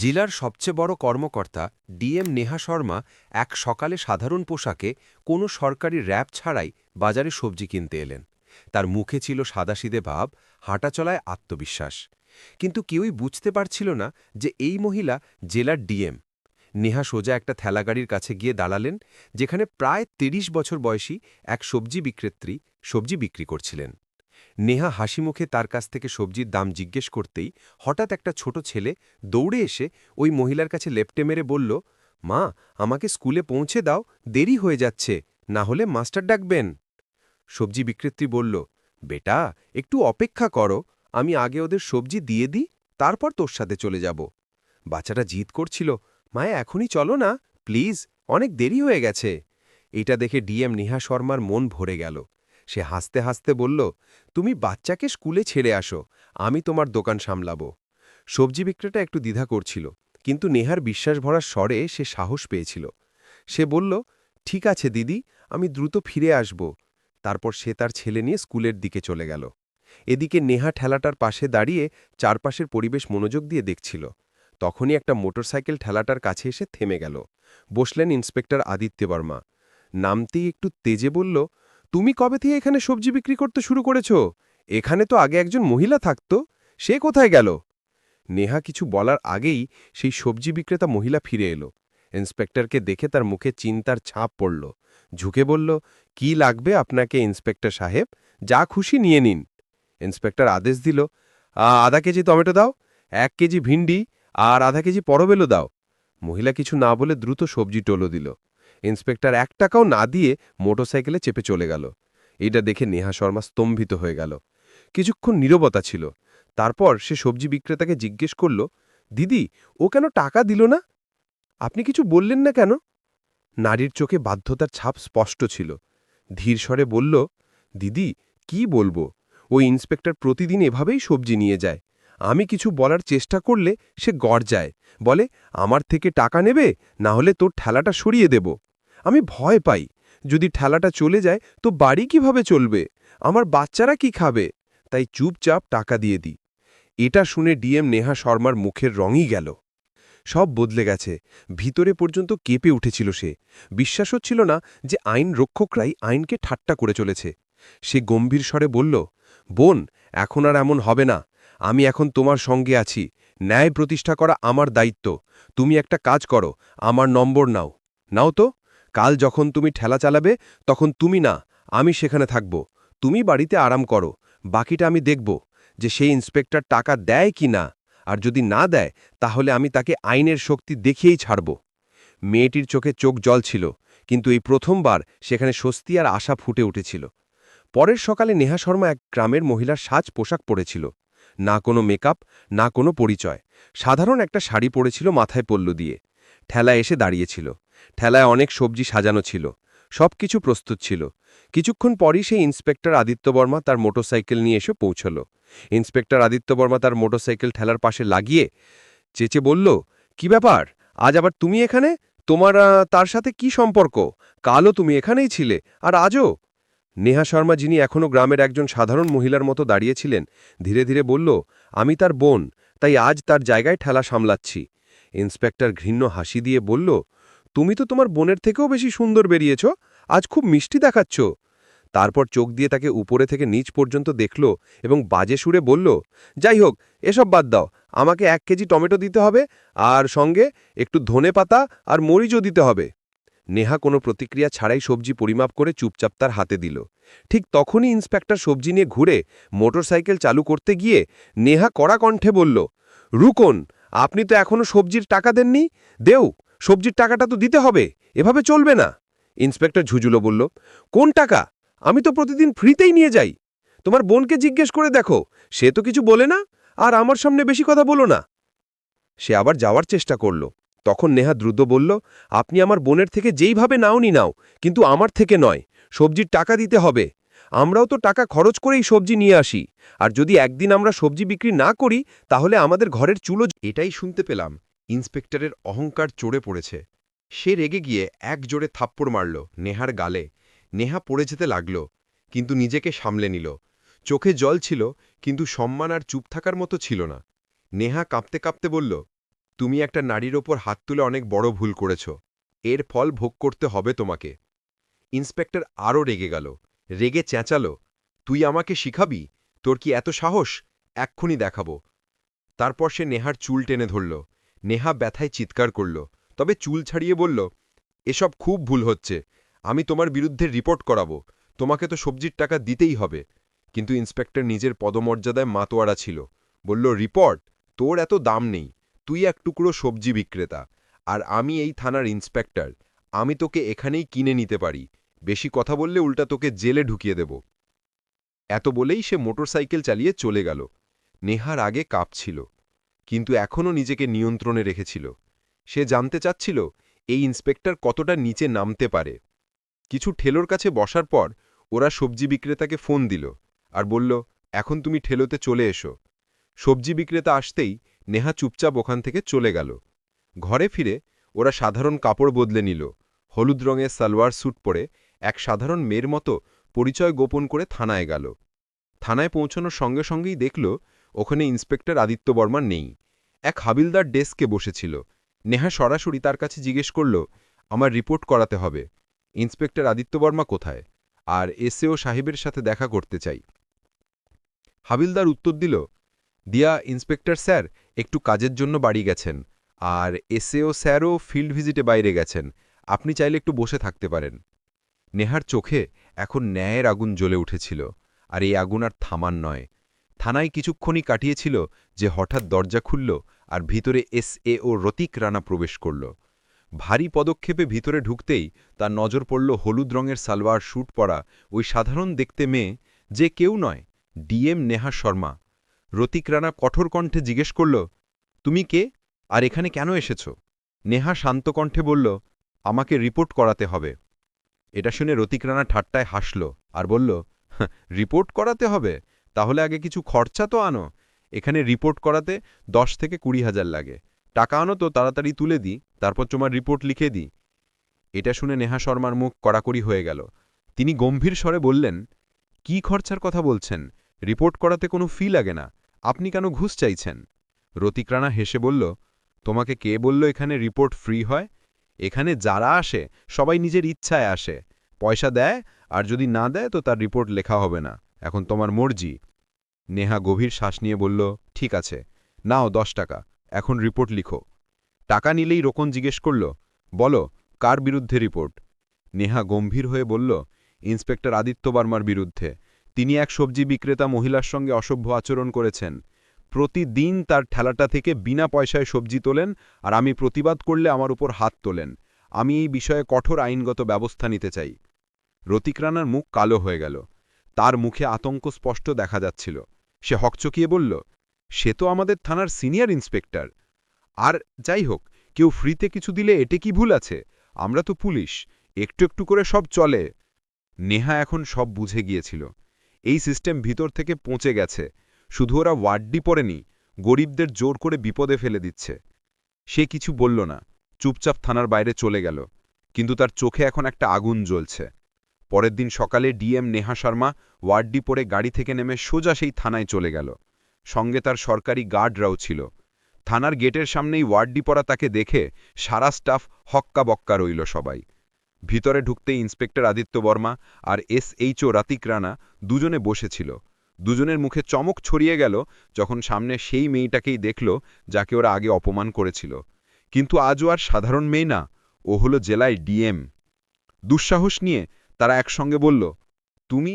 জেলার সবচেয়ে বড় কর্মকর্তা ডিএম নেহা শর্মা এক সকালে সাধারণ পোশাকে কোনো সরকারি র্যাব ছাড়াই বাজারে সবজি কিনতে এলেন। তার মুখে ছিল সাদাসিদে ভাব হাঁটাচলায় আত্মবিশ্বাস। কিন্তু কেউই বুঝতে পারছিল না যে এই মহিলা জেলার ডিএম। নেহা সোজা একটা ঠেলাগাড়ির কাছে গিয়ে দাঁড়ালেন, যেখানে প্রায় ৩০ বছর বয়সী এক সবজি বিক্রেত্রী সবজি বিক্রি করছিলেন। নেহা হাসিমুখে তার কাছ থেকে সবজির দাম জিজ্ঞেস করতেই হঠাৎ একটা ছোট ছেলে দৌড়ে এসে ওই মহিলার কাছে লেপটে মেরে বলল, মা, আমাকে স্কুলে পৌঁছে দাও, দেরি হয়ে যাচ্ছে, না হলে মাস্টার ডাকবেন। সবজি বিক্রেত্রী বলল, বেটা, একটু অপেক্ষা করো, আমি আগে ওদের সবজি দিয়ে দিই, তারপর তোর সাথে চলে যাব। বাচ্চাটা জিদ করছিল মায়া এখনই চলো না, প্লিজ, অনেক দেরি হয়ে গেছে। এটা দেখে ডিএম নেহা শর্মার মন ভরে গেল। সে হাসতে হাসতে বলল, তুমি বাচ্চাকে স্কুলে ছেড়ে আসো, আমি তোমার দোকান সামলাবো। সবজি বিক্রেতা একটু দ্বিধা করছিল, কিন্তু নেহার বিশ্বাস ভরার স্বরে সে সাহস পেয়েছিল। সে বলল, ঠিক আছে দিদি, আমি দ্রুত ফিরে আসব। তারপর সে তার ছেলে নিয়ে স্কুলের দিকে চলে গেল। এদিকে নেহা ঠেলাটার পাশে দাঁড়িয়ে চারপাশের পরিবেশ মনোযোগ দিয়ে দেখছিল। তখনই একটা মোটরসাইকেল ঠেলাটার কাছে এসে থেমে গেল। বসলেন ইন্সপেক্টর আদিত্য বর্মা নামতেই একটু তেজে বলল তুমি কবে থেকে এখানে সবজি বিক্রি করতে শুরু করেছ? এখানে তো আগে একজন মহিলা থাকত সে কোথায় গেল? নেহা কিছু বলার আগেই সেই সবজি বিক্রেতা মহিলা ফিরে এলো। ইন্সপেক্টরকে দেখে তার মুখে চিন্তার ছাপ পড়ল। ঝুঁকে বলল কি লাগবে আপনাকে ইন্সপেক্টর সাহেব? যা খুশি নিয়ে নিন। ইন্সপেক্টর আদেশ দিল "আ, আধা কেজি টমেটো দাও এক কেজি ভিন্ডি আর আধা কেজি পরবেলো দাও। মহিলা কিছু না বলে দ্রুত সবজি টোলো দিল। ইন্সপেক্টর এক টাকাও না দিয়ে মোটরসাইকেলে চেপে চলে গেল। এটা দেখে নেহা শর্মা স্তম্ভিত হয়ে গেল। কিছুক্ষণ নীরবতা ছিল। তারপর সে সবজি বিক্রেতাকে জিজ্ঞেস করল, দিদি, ও কেন টাকা দিল না? আপনি কিছু বললেন না কেন? নারীর চোখে বাধ্যতার ছাপ স্পষ্ট ছিল। ধীর স্বরে বলল, দিদি, কি বলব? ওই ইন্সপেক্টর প্রতিদিন এভাবেই সবজি নিয়ে যায়। আমি কিছু বলার চেষ্টা করলে সে গড় যায় বলে, আমার থেকে টাকা নেবে? না হলে তোর ঠেলাটা সরিয়ে দেব। আমি ভয় পাই। যদি ঠেলাটা চলে যায়, তো বাড়ি কীভাবে চলবে? আমার বাচ্চারা কি খাবে? তাই চুপচাপ টাকা দিয়ে দিই। এটা শুনে ডিএম নেহা শর্মার মুখের রঙই গেল। সব বদলে গেছে। ভিতরে পর্যন্ত কেঁপে উঠেছিল সে। বিশ্বাস হচ্ছিল না যে আইন রক্ষকরাই আইনকে ঠাট্টা করে চলেছে। সে গম্ভীর স্বরে বলল, বোন, এখন আর এমন হবে না। আমি এখন তোমার সঙ্গে আছি। ন্যায় প্রতিষ্ঠা করা আমার দায়িত্ব। তুমি একটা কাজ করো। আমার নম্বর নাও। নাও তো। কাল যখন তুমি ঠেলা চালাবে, তখন তুমি না, আমি সেখানে থাকব। তুমি বাড়িতে আরাম করো, বাকিটা আমি দেখব যে সেই ইন্সপেক্টর টাকা দেয় কি না। আর যদি না দেয়, তাহলে আমি তাকে আইনের শক্তি দেখিয়েই ছাড়ব। মেয়েটির চোখে চোখ জল ছিল, কিন্তু এই প্রথমবার সেখানে স্বস্তি আর আশা ফুটে উঠেছিল। পরের সকালে নেহা শর্মা এক গ্রামের মহিলার সাজ পোশাক পরেছিল। না কোনো মেকআপ, না কোনো পরিচয়। সাধারণ একটা শাড়ি পরেছিল মাথায় পল্লু দিয়ে। ঠেলায় এসে দাঁড়িয়েছিল। ঠেলায় অনেক সবজি সাজানো ছিল। সব কিছু প্রস্তুত ছিল। কিছুক্ষণ পরই সেই ইন্সপেক্টর আদিত্য বর্মা তার মোটরসাইকেল নিয়ে এসে পৌঁছল। ইন্সপেক্টর আদিত্য বর্মা তার মোটরসাইকেল ঠেলার পাশে লাগিয়ে চেচে বলল, কি ব্যাপার? আজ আবার তুমি এখানে? তোমার তার সাথে কি সম্পর্ক? কালও তুমি এখানেই ছিলে, আর আজও? নেহা শর্মা, যিনি এখনও গ্রামের একজন সাধারণ মহিলার মতো দাঁড়িয়েছিলেন, ধীরে ধীরে বলল, আমি তার বোন, তাই আজ তার জায়গায় ঠেলা সামলাচ্ছি। ইন্সপেক্টর ঘৃণ্য হাসি দিয়ে বলল তুমি তো তোমার বোনের থেকেও বেশি সুন্দর বেরিয়েছ, আজ খুব মিষ্টি দেখাচ্ছ। তারপর চোখ দিয়ে তাকে উপরে থেকে নিচ পর্যন্ত দেখল এবং বাজে সুরে বলল, যাই হোক, এসব বাদ দাও, আমাকে এক কেজি টমেটো দিতে হবে, আর সঙ্গে একটু ধনে পাতা আর মরিচও দিতে হবে। নেহা কোনো প্রতিক্রিয়া ছাড়াই সবজি পরিমাপ করে চুপচাপ তার হাতে দিল। ঠিক তখনই ইন্সপেক্টর সবজি নিয়ে ঘুরে মোটরসাইকেল চালু করতে গিয়ে নেহা কড়া কণ্ঠে বলল, রুকন, আপনি তো এখনও সবজির টাকা দেননি? দেও সবজির টাকাটা তো দিতে হবে, এভাবে চলবে না। ইন্সপেক্টর ঝুজুলো বলল, কোন টাকা? আমি তো প্রতিদিন ফ্রিতেই নিয়ে যাই। তোমার বোনকে জিজ্ঞেস করে দেখো, সে তো কিছু বলে না, আর আমার সামনে বেশি কথা বলো না। সে আবার যাওয়ার চেষ্টা করল। তখন নেহা দ্রুত বলল, আপনি আমার বোনের থেকে যেইভাবে নাওনি নাও, কিন্তু আমার থেকে নয়, সবজির টাকা দিতে হবে। আমরাও তো টাকা খরচ করেই সবজি নিয়ে আসি, আর যদি একদিন আমরা সবজি বিক্রি না করি, তাহলে আমাদের ঘরের চুলো এটাই শুনতে পেলাম। ইন্সপেক্টরের অহংকার চড়ে পড়েছে। সে রেগে গিয়ে এক জোরে থাপ্পড় মারল নেহার গালে। নেহা পড়ে যেতে লাগল, কিন্তু নিজেকে সামলে নিল। চোখে জল ছিল, কিন্তু সম্মান আর চুপ থাকার মতো ছিল না। নেহা কাঁপতে কাঁপতে বলল, তুমি একটা নারীর ওপর হাত তুলে অনেক বড় ভুল করেছ। এর ফল ভোগ করতে হবে তোমাকে। ইন্সপেক্টর আরও রেগে গেল, রেগে চেঁচালো, তুই আমাকে শিখাবি? তোর কি এত সাহস? এক্ষুনি দেখাবো। তারপর সে নেহার চুল টেনে ধরল। নেহা ব্যথায় চিৎকার করল, তবে চুল ছাড়িয়ে বলল, এসব খুব ভুল হচ্ছে। আমি তোমার বিরুদ্ধে রিপোর্ট করাবো। তোমাকে তো সবজির টাকা দিতেই হবে। কিন্তু ইন্সপেক্টর নিজের পদমর্যাদায় মাতোয়ারা ছিল। বলল, রিপোর্ট? তোর এত দাম নেই। তুই এক টুকরো সবজি বিক্রেতা। আর আমি এই থানার ইন্সপেক্টর। আমি তোকে এখানেই কিনে নিতে পারি। বেশি কথা বললে উল্টা তোকে জেলে ঢুকিয়ে দেব। এত বলেই সে মোটরসাইকেল চালিয়ে চলে গেল। নেহার আগে কাঁপছিল। কিন্তু এখনও নিজেকে নিয়ন্ত্রণে রেখেছিল। সে জানতে চাচ্ছিল, এই ইন্সপেক্টর কতটা নিচে নামতে পারে। কিছু ঠেলোর কাছে বসার পর ওরা সবজি বিক্রেতাকে ফোন দিল আর বলল, এখন তুমি ঠেলোতে চলে এসো। সবজি বিক্রেতা আসতেই নেহা চুপচাপ ওখান থেকে চলে গেল। ঘরে ফিরে ওরা সাধারণ কাপড় বদলে নিল, হলুদ রঙের সালোয়ার স্যুট পরে এক সাধারণ মেয়ের মতো পরিচয় গোপন করে থানায় গেল। থানায় পৌঁছানোর সঙ্গে সঙ্গেই দেখল ওখানে ইন্সপেক্টর আদিত্য বর্মা নেই। এক হাবিলদার ডেস্কে বসেছিল। নেহা সরাসরি তার কাছে জিজ্ঞেস করল, আমার রিপোর্ট করাতে হবে। ইন্সপেক্টর আদিত্য বর্মা কোথায়? আর এসএও সাহেবের সাথে দেখা করতে চাই। হাবিলদার উত্তর দিল, দিয়া ইন্সপেক্টর স্যার, একটু কাজের জন্য বাড়ি গেছেন। আর এসএও স্যারও ফিল্ড ভিজিটে বাইরে গেছেন। আপনি চাইলে একটু বসে থাকতে পারেন। নেহার চোখে এখন ন্যায়ের আগুন জ্বলে উঠেছিল। আর এই আগুন আর থামান নয়। থানায় কিছুক্ষণই কাটিয়েছিল যে হঠাৎ দরজা খুলল আর ভিতরে এস এ ও রতিক রানা প্রবেশ করল। ভারী পদক্ষেপে ভিতরে ঢুকতেই তার নজর পড়ল হলুদ রঙের সালোয়ার স্যুট পরা ওই সাধারণ দেখতে মেয়ে, যে কেউ নয় ডিএম নেহা শর্মা। রতিক রানা কঠোর কণ্ঠে জিজ্ঞেস করল, তুমি কে? আর এখানে কেন এসেছ? নেহা শান্ত কণ্ঠে বলল, আমাকে রিপোর্ট করাতে হবে। এটা শুনে রতিক রানা ঠাট্টায় হাসল আর বলল রিপোর্ট করাতে হবে? তাহলে আগে কিছু খরচা তো আনো। এখানে রিপোর্ট করাতে দশ থেকে কুড়ি হাজার লাগে। টাকা আনো তো তাড়াতাড়ি তুলে দিই, তারপর তোমার রিপোর্ট লিখে দিই। এটা শুনে নেহা শর্মার মুখ কড়াকড়ি হয়ে গেল। তিনি গম্ভীর স্বরে বললেন, কি খরচার কথা বলছেন? রিপোর্ট করাতে কোনো ফি লাগে না। আপনি কেন ঘুষ চাইছেন? রতিক রানা হেসে বলল, তোমাকে কে বলল এখানে রিপোর্ট ফ্রি হয়? এখানে যারা আসে, সবাই নিজের ইচ্ছায় আসে। পয়সা দেয়, আর যদি না দেয় তো তার রিপোর্ট লেখা হবে না। এখন তোমার মর্জি। নেহা গভীর শ্বাস নিয়ে বলল, ঠিক আছে, নাও দশ টাকা, এখন রিপোর্ট লিখো। টাকা নিলেই রোকন জিজ্ঞেস করল, বলো, কার বিরুদ্ধে রিপোর্ট? নেহা গম্ভীর হয়ে বলল, ইন্সপেক্টর আদিত্য বর্মার বিরুদ্ধে। তিনি এক সবজি বিক্রেতা মহিলার সঙ্গে অসভ্য আচরণ করেছেন। প্রতিদিন তার ঠেলাটা থেকে বিনা পয়সায় সবজি তোলেন আর আমি প্রতিবাদ করলে আমার উপর হাত তোলেন। আমি এই বিষয়ে কঠোর আইনগত ব্যবস্থা নিতে চাই। রতিক রানার মুখ কালো হয়ে গেল। তার মুখে আতঙ্ক স্পষ্ট দেখা যাচ্ছিল। সে হকচকিয়ে বলল, সে তো আমাদের থানার সিনিয়র ইন্সপেক্টর। আর যাই হোক, কেউ ফ্রিতে কিছু দিলে এটে কি ভুল আছে? আমরা তো পুলিশ, একটু একটু করে সব চলে। নেহা এখন সব বুঝে গিয়েছিল। এই সিস্টেম ভিতর থেকে পৌঁছে গেছে। শুধু ওরা ওয়ার্ডি পড়েনি গরিবদের জোর করে বিপদে ফেলে দিচ্ছে। সে কিছু বলল না, চুপচাপ থানার বাইরে চলে গেল। কিন্তু তার চোখে এখন একটা আগুন জ্বলছে। পরের দিন সকালে ডিএম নেহা শর্মা ওয়ার্ডি পরে গাড়ি থেকে নেমে সোজা সেই থানায় চলে গেল। সঙ্গে তার সরকারি গার্ডরাও ছিল। থানার গেটের সামনেই ওয়ার্ডি পরা তাকে দেখে সারা স্টাফ হক্কা বক্কা রইল সবাই। ভিতরে ঢুকতে ইন্সপেক্টর আদিত্য বর্মা আর এস এসএইচও রাতিক রানা দুজনে বসেছিল। দুজনের মুখে চমক ছড়িয়ে গেল যখন সামনে সেই মেয়েটাকেই দেখল যাকে ওরা আগে অপমান করেছিল। কিন্তু আজও আর সাধারণ মেয়ে না, ও হলো জেলায় ডিএম। দুঃসাহস নিয়ে তারা একসঙ্গে বলল, তুমি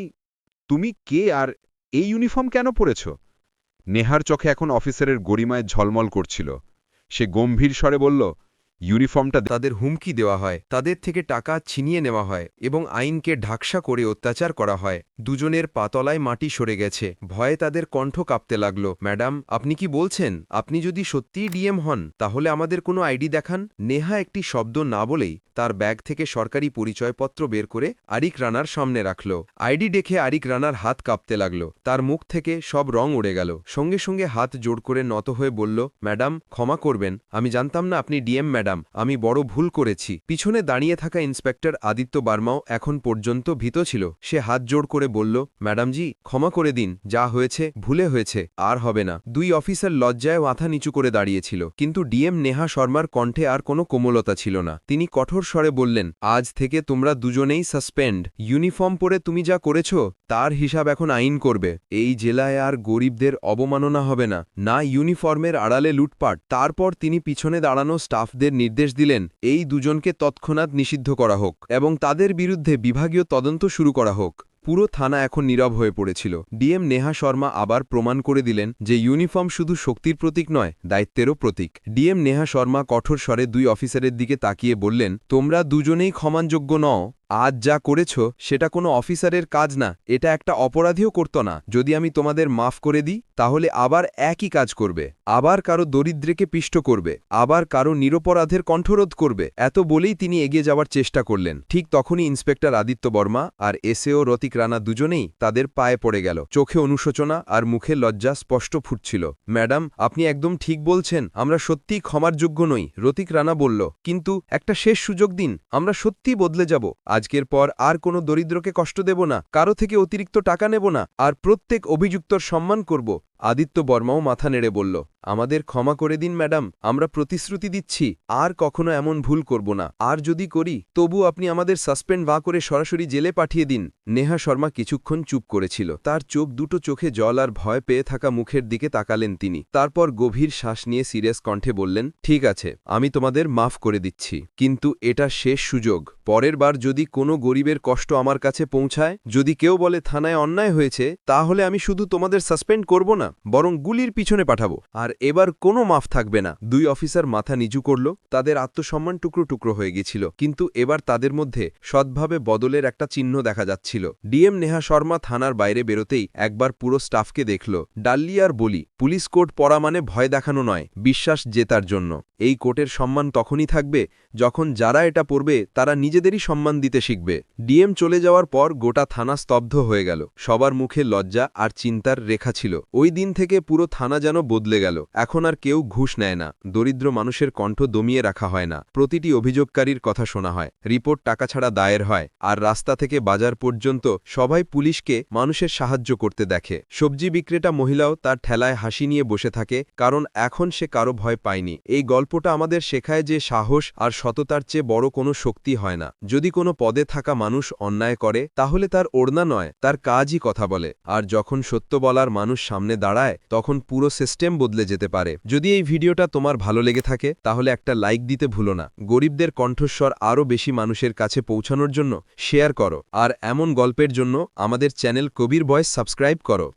তুমি কে আর এই ইউনিফর্ম কেন পরেছ? নেহার চোখে এখন অফিসারের গরিমায় ঝলমল করছিল। সে গম্ভীর স্বরে বলল ইউনিফর্মটা তাদের হুমকি দেওয়া হয়। তাদের থেকে টাকা ছিনিয়ে নেওয়া হয় এবং আইনকে ঢাকসা করে অত্যাচার করা হয়। দুজনের পাতলায় মাটি সরে গেছে। ভয়ে তাদের কণ্ঠ কাঁপতে লাগল। ম্যাডাম, আপনি কি বলছেন? আপনি যদি সত্যিই ডিএম হন, তাহলে আমাদের কোনো আইডি দেখান? নেহা একটি শব্দ না বলেই তার ব্যাগ থেকে সরকারি পরিচয়পত্র বের করে আরিক রানার সামনে রাখল। আইডি দেখে আরিক রানার হাত কাঁপতে লাগল। তার মুখ থেকে সব রং উড়ে গেল। সঙ্গে সঙ্গে হাত জোড় করে নত হয়ে বলল, ম্যাডাম, ক্ষমা করবেন। আমি জানতাম না আপনি ডিএম, ম্যাডাম। ম্যাডাম, আমি বড় ভুল করেছি। পিছনে দাঁড়িয়ে থাকা ইন্সপেক্টর আদিত্য বার্মাও এখন পর্যন্ত ভীত ছিল। সে হাত জোড় করে বলল, ম্যাডামজি, ক্ষমা করে দিন, যা হয়েছে, ভুলে হয়েছে, আর হবে না। দুই অফিসার লজ্জায় মাথা নিচু করে দাঁড়িয়েছিল, কিন্তু ডিএম নেহা শর্মার কণ্ঠে আর কোনো কোমলতা ছিল না। তিনি কঠোর স্বরে বললেন, আজ থেকে তোমরা দুজনেই সাসপেন্ড, ইউনিফর্ম পরে তুমি যা করেছ, তার হিসাব এখন আইন করবে। এই জেলায় আর গরিবদের অবমাননা হবে না। না ইউনিফর্মের আড়ালে লুটপাট। তারপর তিনি পিছনে দাঁড়ানো স্টাফদের নির্দেশ দিলেন, এই দুজনকে তৎক্ষণাৎ নিষিদ্ধ করা হোক এবং তাদের বিরুদ্ধে বিভাগীয় তদন্ত শুরু করা হোক। পুরো থানা এখন নীরব হয়ে পড়েছিল। ডিএম নেহা শর্মা আবার প্রমাণ করে দিলেন যে ইউনিফর্ম শুধু শক্তির প্রতীক নয়, দায়িত্বেরও প্রতীক। ডিএম নেহা শর্মা কঠোর স্বরে দুই অফিসারের দিকে তাকিয়ে বললেন, তোমরা দুজনেই ক্ষমানযোগ্য নও। আজ যা করেছ, সেটা কোনো অফিসারের কাজ না, এটা একটা অপরাধীও করত না। যদি আমি তোমাদের মাফ করে দিই, তাহলে আবার একই কাজ করবে। আবার কারও দরিদ্রকে পিষ্ট করবে। আবার কারও নিরপরাধের কণ্ঠরোধ করবে। এত বলেই তিনি এগিয়ে যাওয়ার চেষ্টা করলেন। ঠিক তখনই ইন্সপেক্টর আদিত্য বর্মা আর এসএও রতিক রানা দুজনেই তাদের পায়ে পড়ে গেল। চোখে অনুশোচনা আর মুখে লজ্জা স্পষ্ট ফুটছিল। ম্যাডাম, আপনি একদম ঠিক বলছেন, আমরা সত্যিই ক্ষমার যোগ্য নই। রতিক রানা বলল, কিন্তু একটা শেষ সুযোগ দিন, আমরা সত্যিই বদলে যাব। আজকের পর আর কোনো দরিদ্রকে কষ্ট দেব না, কারও থেকে অতিরিক্ত টাকা নেব না, আর প্রত্যেক অভিযুক্তর সম্মান করব। আদিত্য বর্মাও মাথা নেড়ে বলল, আমাদের ক্ষমা করে দিন, ম্যাডাম, আমরা প্রতিশ্রুতি দিচ্ছি, আর কখনো এমন ভুল করব না। আর যদি করি, তবু আপনি আমাদের সাসপেন্ড বা করে সরাসরি জেলে পাঠিয়ে দিন। নেহা শর্মা কিছুক্ষণ চুপ করেছিল। তার চোখ দুটো চোখে জল আর ভয় পেয়ে থাকা মুখের দিকে তাকালেন তিনি। তারপর গভীর শ্বাস নিয়ে সিরিয়াস কণ্ঠে বললেন, ঠিক আছে, আমি তোমাদের মাফ করে দিচ্ছি, কিন্তু এটা শেষ সুযোগ। পরের বার যদি কোনো গরিবের কষ্ট আমার কাছে পৌঁছায়, যদি কেউ বলে থানায় অন্যায় হয়েছে, তাহলে আমি শুধু তোমাদের সাসপেন্ড করব না। বরং গুলির পিছনে পাঠাবো। আর এবার কোনো মাফ থাকবে না। দুই অফিসার মাথা নিচু করল, তাদের আত্মসম্মান টুকরো টুকরো হয়ে গেছিল। কিন্তু এবার তাদের মধ্যে সৎভাবে বদলের একটা চিহ্ন দেখা যাচ্ছিল। ডিএম নেহা শর্মা থানার বাইরে বেরোতেই একবার পুরো স্টাফকে দেখল। ডাল্লি আর বলি, পুলিশ কোর্ট পড়া মানে ভয় দেখানো নয়, বিশ্বাস জেতার জন্য। এই কোর্টের সম্মান তখনই থাকবে যখন যারা এটা পড়বে, তারা নিজেদেরই সম্মান দিতে শিখবে। ডিএম চলে যাওয়ার পর গোটা থানা স্তব্ধ হয়ে গেল। সবার মুখে লজ্জা আর চিন্তার রেখা ছিল। ওই দিন থেকে পুরো থানা যেন বদলে গেল। এখন আর কেউ ঘুষ নেয় না। দরিদ্র মানুষের কণ্ঠ দমিয়ে রাখা হয় না। প্রতিটি অভিযোগকারীর কথা শোনা হয়। রিপোর্ট টাকা ছাড়া দায়ের হয়। আর রাস্তা থেকে বাজার পর্যন্ত সবাই পুলিশকে মানুষের সাহায্য করতে দেখে। সবজি বিক্রেতা মহিলাও তার ঠেলায় হাসি নিয়ে বসে থাকে, কারণ এখন সে কারও ভয় পায়নি। এই গল্পটা আমাদের শেখায় যে সাহস আর সততার চেয়ে বড় কোনো শক্তি হয় না। যদি কোনো পদে থাকা মানুষ অন্যায় করে, তাহলে তার ওড়না নয়, তার কাজই কথা বলে। আর যখন সত্য বলার মানুষ সামনে দাঁড়ায়, তখন পুরো সিস্টেম বদলে যেতে পারে। যদি এই ভিডিওটা তোমার ভালো লেগে থাকে, তাহলে একটা লাইক দিতে ভুলো না। গরিবদের কণ্ঠস্বর আরও বেশি মানুষের কাছে পৌঁছানোর জন্য শেয়ার করো। আর এমন গল্পের জন্য আমাদের চ্যানেল কবির বয়েস সাবস্ক্রাইব করো।